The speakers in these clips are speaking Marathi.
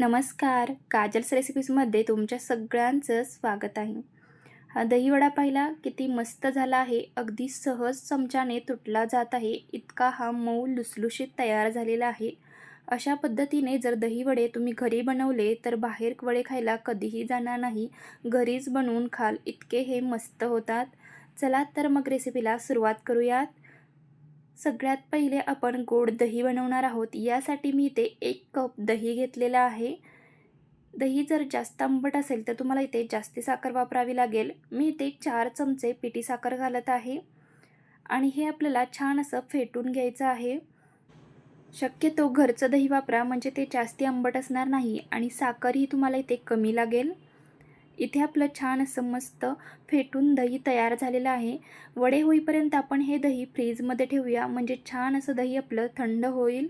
नमस्कार. काजल्स रेसिपीजमध्ये तुमच्या सगळ्यांचं स्वागत आहे. हा दहीवडा पाहिला किती मस्त झाला आहे. अगदी सहज चमच्याने तुटला जात आहे. इतका हा मऊ लुसलुशीत तयार झालेला आहे. अशा पद्धतीने जर दहीवडे तुम्ही घरी बनवले तर बाहेर वडे खायला कधीही जाणार नाही. घरीच बनवून खाल. इतके हे मस्त होतात. चला तर मग रेसिपीला सुरुवात करूयात. सगळ्यात पहिले आपण गोड दही बनवणार आहोत. यासाठी मी इथे एक कप दही घेतलेलं आहे. दही जर जास्त आंबट असेल तर तुम्हाला इथे जास्ती साखर वापरावी लागेल. मी इथे चार चमचे पिठी साखर घालत आहे. आणि हे आपल्याला छान असं फेटून घ्यायचं आहे. शक्यतो घरचं दही वापरा म्हणजे ते जास्ती आंबट असणार नाही आणि साखरही तुम्हाला इथे कमी लागेल. इथे आपलं छान असं मस्त फेटून दही तयार झालेलं आहे. वडे होईपर्यंत आपण हे दही फ्रीजमध्ये ठेवूया. म्हणजे छान असं दही आपलं थंड होईल.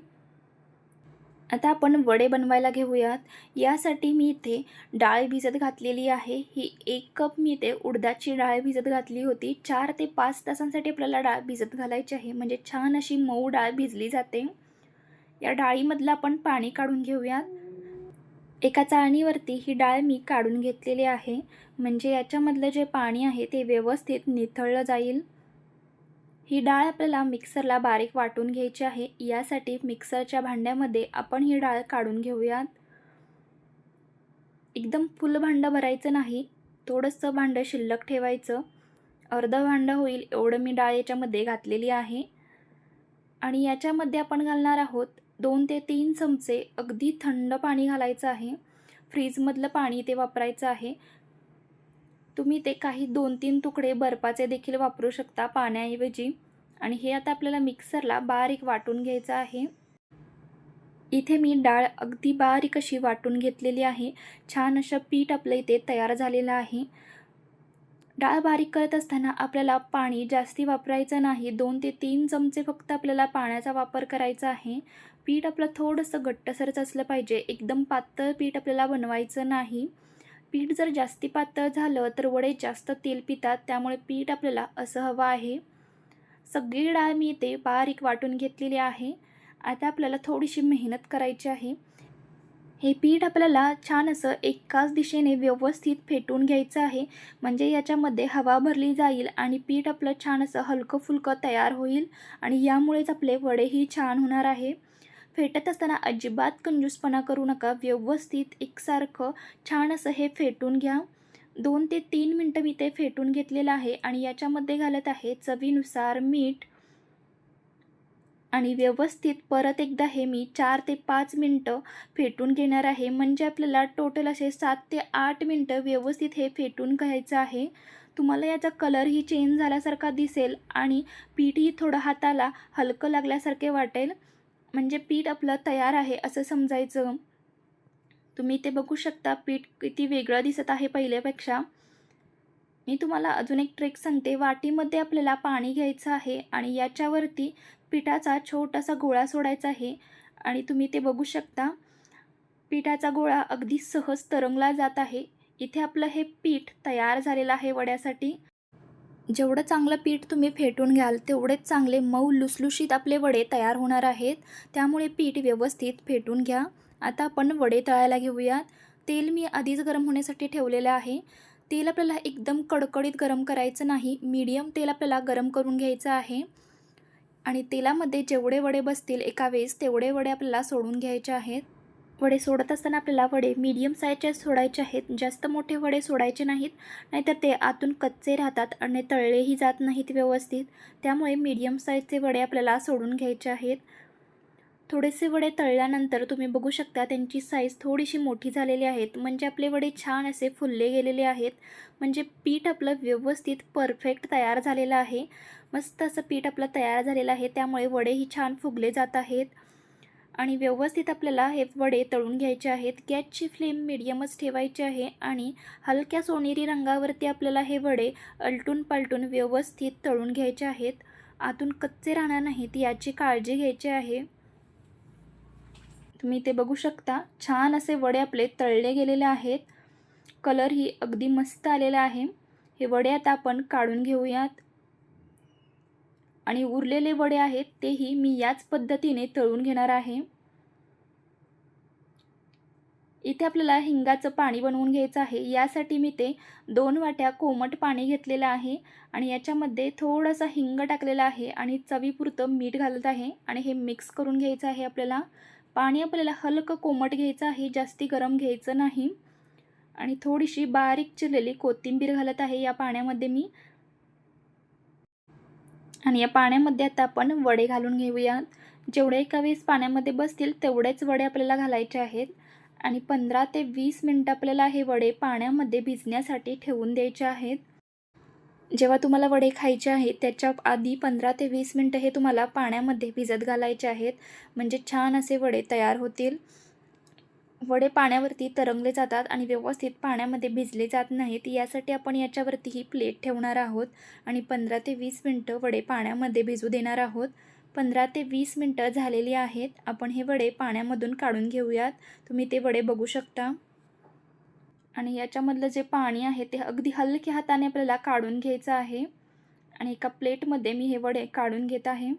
आता आपण वडे बनवायला घेऊयात. यासाठी मी इथे डाळ भिजत घातलेली आहे. ही एक कप मी इथे उडदाची डाळ भिजत घातली होती. चार ते पाच तासांसाठी आपल्याला डाळ भिजत घालायची आहे. म्हणजे छान अशी मऊ डाळ भिजली जाते. या डाळीमधलं आपण पाणी काढून घेऊयात. एका चाळणीवरती ही डाळ मी काढून घेतलेली आहे. म्हणजे याच्यामधलं जे पाणी आहे ते व्यवस्थित निथळलं जाईल. ही डाळ आपल्याला मिक्सरला बारीक वाटून घ्यायची आहे. यासाठी मिक्सरच्या भांड्यामध्ये आपण ही डाळ काढून घेऊयात. एकदम फुल भांडं भरायचं नाही. थोडंसं भांडं शिल्लक ठेवायचं. अर्धं भांडं होईल एवढं मी डाळ याच्यामध्ये घातलेली आहे. आणि याच्यामध्ये आपण घालणार आहोत दोन ते तीन चमचे अगदी थंड पाणी घालायचं आहे. फ्रीजमधलं पाणी ते वापरायचं आहे. तुम्ही ते काही दोन तीन तुकडे बर्फाचे देखील वापरू शकता पाण्याऐवजी. आणि हे आता आपल्याला मिक्सरला बारीक वाटून घ्यायचं आहे. इथे मी डाळ अगदी बारीक अशी वाटून घेतलेली आहे. छान असं पीठ आपलं इथे तयार झालेलं आहे. डाळ बारीक करत असताना आपल्याला पाणी जास्ती वापरायचं नाही. दोन ते तीन चमचे फक्त आपल्याला पाण्याचा वापर करायचा आहे. पीठ आपलं थोडंसं घट्टसरच असलं पाहिजे. एकदम पातळ पीठ आपल्याला बनवायचं नाही. पीठ जर जास्ती पातळ झालं तर वडे जास्त तेल पितात त्यामुळे पीठ आपल्याला असं हवं आहे. सगळी डाळ मी इथे बारीक वाटून घेतलेली आहे. आता आपल्याला थोडीशी मेहनत करायची आहे. हे पीठ आपल्याला छान असं एकाच दिशेने व्यवस्थित फेटून घ्यायचं आहे. म्हणजे याच्यामध्ये हवा भरली जाईल आणि पीठ आपलं छान असं हलकं फुलकं तयार होईल आणि यामुळेच आपले वडेही छान होणार आहे. फेटत असताना अजिबात कंजूसपणा करू नका. व्यवस्थित एकसारखं छान असं हे फेटून घ्या. दोन ते तीन मिनटं मी ते फेटून घेतलेलं आहे आणि याच्यामध्ये घालत आहे चवीनुसार मीठ आणि व्यवस्थित परत एकदा हे मी चार ते पाच मिनटं फेटून घेणार आहे. म्हणजे आपल्याला टोटल असे सात ते आठ मिनटं व्यवस्थित हे फेटून घ्यायचं आहे. तुम्हाला याचा कलरही चेंज झाल्यासारखा दिसेल आणि पीठही थोडं हाताला हलकं लागल्यासारखे वाटेल. म्हणजे पीठ आपलं तयार आहे असं समजायचं. तुम्ही ते बघू शकता पीठ किती वेगळं दिसत आहे पहिल्यापेक्षा. मी तुम्हाला अजून एक ट्रिक सांगते. वाटीमध्ये आपल्याला पाणी घ्यायचं आहे आणि याच्यावरती पिठाचा छोटासा गोळा सोडायचा आहे आणि तुम्ही ते बघू शकता. पिठाचा गोळा अगदी सहज तरंगला जात आहे. इथे आपलं हे पीठ तयार झालेलं आहे वड्यासाठी. जेवढं चांगलं पीठ तुम्ही फेटून घ्याल तेवढेच चांगले मऊ लुसलुशीत आपले वडे तयार होणार आहेत. त्यामुळे पीठ व्यवस्थित फेटून घ्या. आता आपण वडे तळायला घेऊयात. तेल मी आधीच गरम होण्यासाठी ठेवलेलं आहे. तेल आपल्याला एकदम कडकडीत गरम करायचं नाही. मीडियम तेल आपल्याला गरम करून घ्यायचं आहे. आणि तेलामध्ये जेवढे वडे बसतील एका वेळेस तेवढे वडे आपल्याला सोडून घ्यायचे आहेत. वडे सोडत असताना आपल्याला वडे मीडियम साईजचे सोडायचे आहेत. जास्त मोठे वडे सोडायचे नाहीत. नाहीतर ते आतून कच्चे राहतात आणि तळलेही जात नाहीत व्यवस्थित. त्यामुळे मीडियम साईजचे वडे आपल्याला सोडून घ्यायचे आहेत. थोडेसे वडे तळल्यानंतर तुम्ही बघू शकता त्यांची साईज थोडीशी मोठी झालेली आहेत. म्हणजे आपले वडे छान असे फुलले गेलेले आहेत. म्हणजे पीठ आपलं व्यवस्थित परफेक्ट तयार झालेलं आहे. मस्त असं पीठ आपलं तयार झालेलं आहे. त्यामुळे वडेही छान फुगले जात आहेत. आणि व्यवस्थित आपल्याला हे वडे तळून घ्यायचे आहेत. गॅसची फ्लेम मिडियमच ठेवायची आहे. आणि हलक्या सोनेरी रंगावरती आपल्याला हे वडे अलटून पलटून व्यवस्थित तळून घ्यायचे आहेत. आतून कच्चे राहणार नाहीत याची काळजी घ्यायची आहे. तुम्ही ते बघू शकता. छान असे वडे आपले तळले गेलेले आहेत. कलर ही अगदी मस्त आलेला आहे. हे वडे आता आपण काढून घेऊयात. आणि उरलेले वडे आहेत तेही मी याच पद्धतीने तळून घेणार आहे. इथे आपल्याला हिंगाचं पाणी बनवून घ्यायचं आहे. यासाठी मी ते दोन वाट्या कोमट पाणी घेतलेलं आहे आणि याच्यामध्ये थोडासा हिंग टाकलेला आहे आणि चवीपुरतं मीठ घालत आहे आणि हे मिक्स करून घ्यायचं आहे आपल्याला. पाणी आपल्याला हलकं कोमट घ्यायचं आहे जास्ती गरम घ्यायचं नाही. आणि थोडीशी बारीक चिरलेली कोथिंबीर घालत आहे या पाण्यामध्ये मी. आणि या पाण्यामध्ये आता आपण वडे घालून घेऊयात. जेवढे एका वेळेस पाण्यामध्ये बसतील तेवढेच वडे आपल्याला घालायचे आहेत. आणि पंधरा ते वीस मिनटं आपल्याला हे वडे पाण्यामध्ये भिजण्यासाठी ठेवून द्यायचे आहेत. जेव्हा तुम्हाला वडे खायचे आहेत त्याच्या आधी पंधरा ते वीस मिनटं हे तुम्हाला पाण्यामध्ये भिजत घालायचे आहेत. म्हणजे छान असे वडे तयार होतील. वडे पाण्यावरती तरंगले जातात आणि व्यवस्थित पाण्यामध्ये भिजले जात नाहीत. यासाठी आपण याच्यावरती ही प्लेट ठेवणार आहोत आणि पंधरा ते वीस मिनटं वडे पाण्यामध्ये भिजू देणार आहोत. पंधरा ते वीस मिनटं झालेली आहेत. आपण हे वडे पाण्यामधून काढून घेऊयात. तुम्ही ते वडे बघू शकता. आणि याच्यामधलं जे पाणी आहे ते अगदी हलक्या हाताने आपल्याला काढून घ्यायचं आहे. आणि एका प्लेटमध्ये मी हे वडे काढून घेत आहे.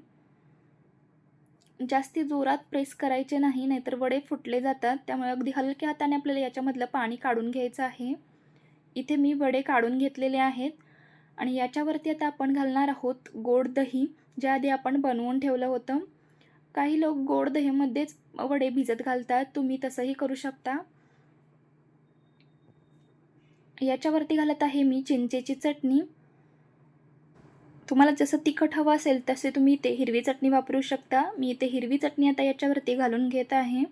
जास्ती जोरात प्रेस करायचे नाही नाहीतर वडे फुटले जातात. त्यामुळे अगदी हलक्या हाताने आपल्याला याच्यामधलं पाणी काढून घ्यायचं आहे. इथे मी वडे काढून घेतलेले आहेत. आणि याच्यावरती आता आपण घालणार आहोत गोड दही जे आधी आपण बनवून ठेवलं होतं. काही लोक गोड दहीमध्येच वडे भिजत घालतात. तुम्ही तसंही करू शकता. याच्यावरती घालत आहे मी चिंचेची चटणी. तुम्हाला जसं तिखट हवं असेल तसे तुम्ही इथे हिरवी चटणी वापरू शकता. मी इथे हिरवी चटणी आता याच्यावरती घालून घेत आहे.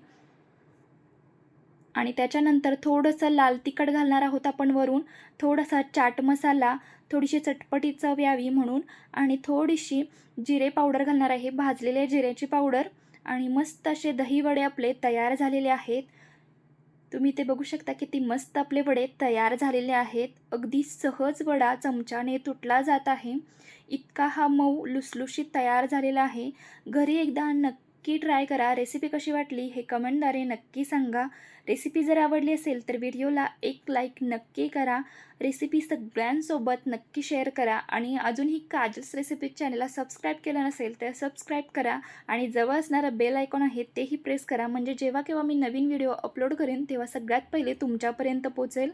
आणि त्याच्यानंतर थोडंसं लाल तिखट घालणार आहोत आपण वरून. थोडासा चाट मसाला थोडीशी चटपटी चव यावी म्हणून. आणि थोडीशी जिरे पावडर घालणार आहे. भाजलेल्या जिऱ्याची पावडर. आणि मस्त असे दही वडे आपले तयार झालेले आहेत. तुम्ही ते बघू शकता किती मस्त आपले वडे तयार झालेले आहेत. अगदी सहज वडा चमच्याने तुटला जात आहे. इतका हा मऊ लुसलुशीत तयार झालेला आहे. घरी एकदा नक्की नक्की ट्राय करा. रेसिपी कशी वाटली हे कमेंटद्वारे नक्की सांगा. रेसिपी जर आवडली असेल तर व्हिडिओला एक लाईक नक्की करा. रेसिपी सगळ्यांसोबत नक्की शेअर करा. आणि अजूनही काजल्स रेसिपी चॅनलला सबस्क्राईब केलं नसेल तर सबस्क्राईब करा. आणि जवळ असणारं बेल आयकॉन आहे तेही प्रेस करा. म्हणजे जेव्हा केव्हा मी नवीन व्हिडिओ अपलोड करेन तेव्हा सगळ्यात पहिले तुमच्यापर्यंत पोचेल